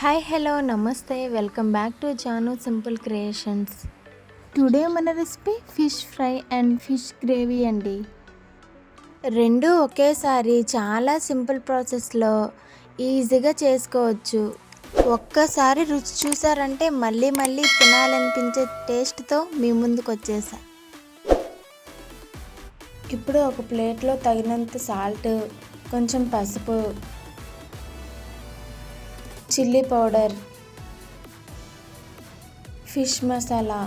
Hi hello నమస్తే. Welcome back to Janu simple creations today మన recipe fish fry and fish gravy అండి. రెండు ఒకేసారి చాలా సింపుల్ ప్రాసెస్లో ఈజీగా చేసుకోవచ్చు. ఒక్కసారి రుచి చూసారంటే మళ్ళీ మళ్ళీ తినాలనిపించే టేస్ట్తో మీ ముందుకు వచ్చేసా. ఇప్పుడు ఒక ప్లేట్లో తగినంత సాల్ట్ కొంచెం పసుపు chilli powder fish masala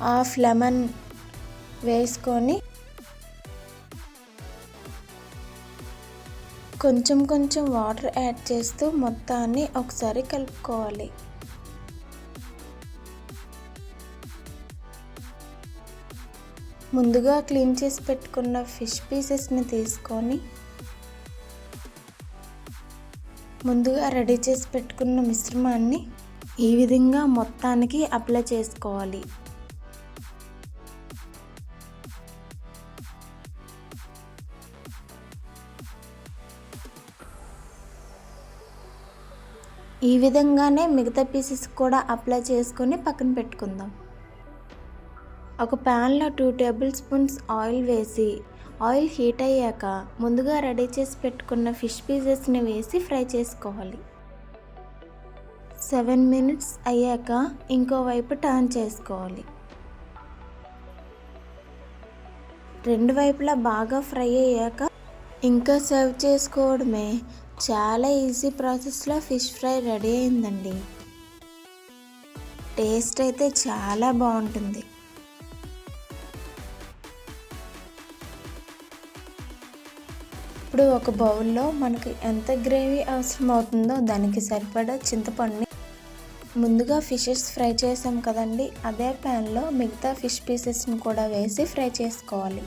half lemon వేసుకొని కొంచెం కొంచెం వాటర్ యాడ్ చేస్తూ మొత్తాన్ని ఒకసారి కలుపుకోవాలి. ముందుగా క్లీన్ చేసి పెట్టుకున్న ఫిష్ పీసెస్ని తీసుకొని ముందుగా రెడీ చేసి పెట్టుకున్న మిశ్రమాన్ని ఈ విధంగా మొత్తానికి అప్లై చేసుకోవాలి. ఈ విధంగానే మిగతా పీసెస్ కూడా అప్లై చేసుకొని పక్కన పెట్టుకుందాం. ఒక ప్యాన్లో టూ టేబుల్ స్పూన్స్ ఆయిల్ వేసి ఆయిల్ హీట్ అయ్యాక ముందుగా రెడీ చేసి పెట్టుకున్న ఫిష్ పీసెస్ని వేసి ఫ్రై చేసుకోవాలి. సెవెన్ మినిట్స్ అయ్యాక ఇంకోవైపు టర్న్ చేసుకోవాలి. రెండు వైపులా బాగా ఫ్రై అయ్యాక ఇంకా సర్వ్ చేసుకోవడమే చాలా ఈజీ ప్రాసెస్లో ఫిష్ ఫ్రై రెడీ అయిందండి. టేస్ట్ అయితే చాలా బాగుంటుంది. ఇప్పుడు ఒక బౌల్లో మనకి ఎంత గ్రేవీ అవసరం అవుతుందో దానికి సరిపడా చింతపండుని ముందుగా ఫిషెస్ ఫ్రై చేసాం కదండి అదే ప్యాన్లో మిగతా ఫిష్ పీసెస్ని కూడా వేసి ఫ్రై చేసుకోవాలి.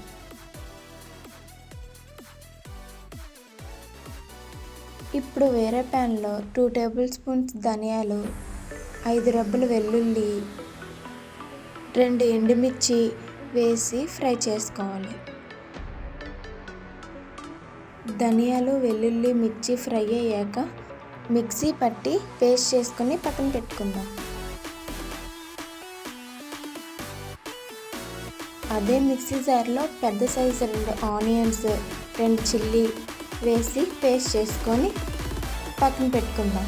ఇప్పుడు వేరే ప్యాన్లో టూ టేబుల్ స్పూన్స్ ధనియాలు ఐదు రబ్బలు వెల్లుల్లి రెండు ఎండుమిర్చి వేసి ఫ్రై చేసుకోవాలి. ధనియాలు వెల్లుల్లి మిర్చి ఫ్రై అయ్యాక మిక్సీ పట్టి పేస్ట్ చేసుకొని పక్కన పెట్టుకుందాం. అదే మిక్సీ జార్లో పెద్ద సైజు రెండు ఆనియన్స్ రెండు చిల్లీ వేసి పేస్ట్ చేసుకొని పక్కన పెట్టుకుందాం.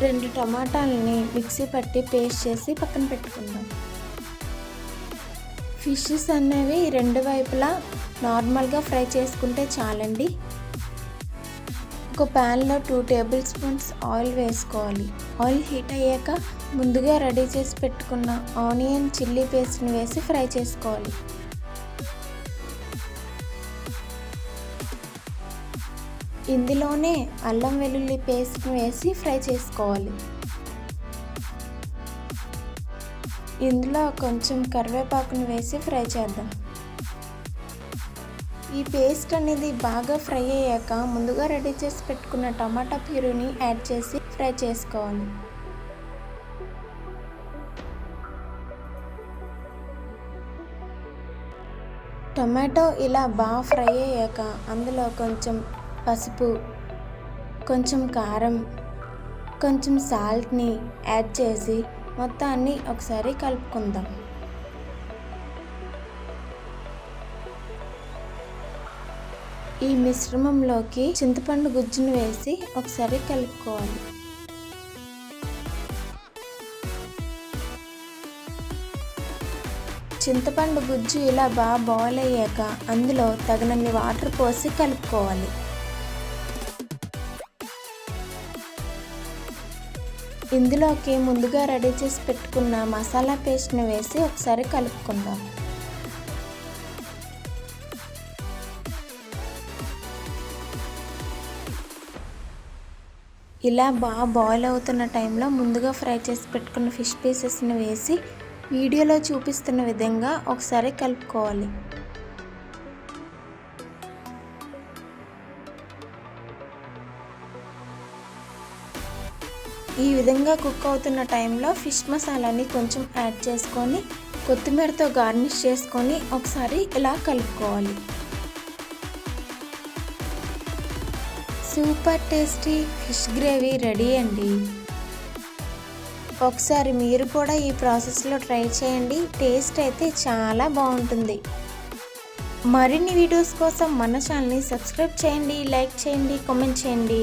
రెండు టమాటాలని మిక్సీ పట్టి పేస్ట్ చేసి పక్కన పెట్టుకుందాం. ఫిషెస్ అనేవి రెండు వైపులా నార్మల్గా ఫ్రై చేసుకుంటే చాలండి. ఒక ప్యాన్లో టూ టేబుల్ స్పూన్స్ ఆయిల్ వేసుకోవాలి. ఆయిల్ హీట్ అయ్యాక ముందుగా రెడీ చేసి పెట్టుకున్న ఆనియన్ చిల్లీ పేస్ట్ని వేసి ఫ్రై చేసుకోవాలి. ఇందులోనే అల్లం వెల్లుల్లి పేస్ట్ని వేసి ఫ్రై చేసుకోవాలి. ఇందులో కొంచెం కరివేపాకుని వేసి ఫ్రై చేద్దాం. ఈ పేస్ట్ అనేది బాగా ఫ్రై అయ్యాక ముందుగా రెడీ చేసి పెట్టుకున్న టమాటా ప్యూరీని యాడ్ చేసి ఫ్రై చేసుకోవాలి. టమాటో ఇలా బాగా ఫ్రై అయ్యాక అందులో కొంచెం పసుపు కొంచెం కారం కొంచెం సాల్ట్ని యాడ్ చేసి మొత్తాన్ని ఒకసారి కలుపుకుందాం. ఈ మిశ్రమంలోకి చింతపండు గుజ్జును వేసి ఒకసారి కలుపుకోవాలి. చింతపండు గుజ్జు ఇలా బాగా బాయిల్ అయ్యాక అందులో తగినన్ని వాటర్ పోసి కలుపుకోవాలి. ఇందులోకి ముందుగా రెడీ చేసి పెట్టుకున్న మసాలా పేస్ట్ని వేసి ఒకసారి కలుపుకుందాం. ఇలా బాగా బాయిల్ అవుతున్న టైంలో ముందుగా ఫ్రై చేసి పెట్టుకున్న ఫిష్ పీసెస్ని వేసి వీడియోలో చూపిస్తున్న విధంగా ఒకసారి కలుపుకోవాలి. ఈ విధంగా కుక్ అవుతున్న టైంలో ఫిష్ మసాలాని కొంచెం యాడ్ చేసుకొని కొత్తిమీరతో గార్నిష్ చేసుకొని ఒకసారి ఇలా కలుపుకోవాలి. Super tasty fish gravy ready అండి. ఒకసారి మీరు కూడా ఈ ప్రాసెస్లో ట్రై చేయండి. టేస్ట్ అయితే చాలా బాగుంటుంది. మరిన్ని వీడియోస్ కోసం మన ఛానల్ని సబ్స్క్రైబ్ చేయండి లైక్ చేయండి కామెంట్ చేయండి.